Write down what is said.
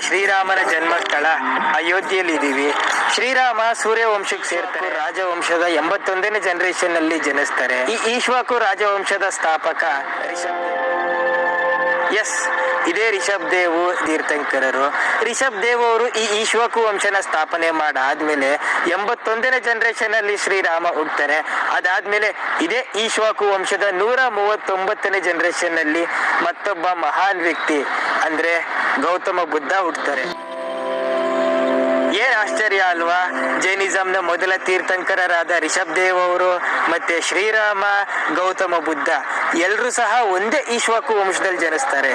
ಶ್ರೀರಾಮನ ಜನ್ಮಸ್ಥಳ ಅಯೋಧ್ಯೆಯಲ್ಲಿ ಇದ್ದೀವಿ. ಶ್ರೀರಾಮ ಸೂರ್ಯವಂಶಕ್ಕೆ ಸೇರ್ತಾರೆ. ರಾಜವಂಶದ ಎಂಬತ್ತೊಂದನೇ ಜನರೇಷನ್ ಅಲ್ಲಿ ಜನಿಸ್ತಾರೆ. ಈ ಈಶ್ವಾಕು ರಾಜವಂಶದ ಸ್ಥಾಪಕ ಎಸ್, ಇದೇ ರಿಷಬ್ ದೇವ್ ತೀರ್ಥಂಕರರು. ರಿಷಬ್ ದೇವ್ ಅವರು ಈ ಈಶ್ವಕು ವಂಶನ ಸ್ಥಾಪನೆ ಮಾಡಾದ್ಮೇಲೆ ಎಂಬತ್ತೊಂದನೇ ಜನರೇಷನ್ ಅಲ್ಲಿ ಶ್ರೀರಾಮ ಹುಡ್ತಾರೆ ಅದಾದ್ಮೇಲೆ ಇದೇ ಈಶ್ವಾಕು ವಂಶದ ನೂರ ಮೂವತ್ತೊಂಬತ್ತನೇ ಜನರೇಷನ್ ಅಲ್ಲಿ ಮತ್ತೊಬ್ಬ ಮಹಾನ್ ವ್ಯಕ್ತಿ, ಅಂದ್ರೆ ಗೌತಮ ಬುದ್ಧ ಹುಡ್ತಾರೆ ಏನ್ ಆಶ್ಚರ್ಯ ಅಲ್ವಾ? ಜೈನಿಸಂನ ಮೊದಲ ತೀರ್ಥಂಕರರಾದ ರಿಷಬ್ ದೇವ್ ಅವರು ಮತ್ತೆ ಶ್ರೀರಾಮ, ಗೌತಮ ಬುದ್ಧ. ಎಲ್ಲರೂ ಸಹ ಒಂದೇ ಈಶ್ವಾಕು ವಂಶದಲ್ಲಿ ಜನಿಸ್ತಾರೆ.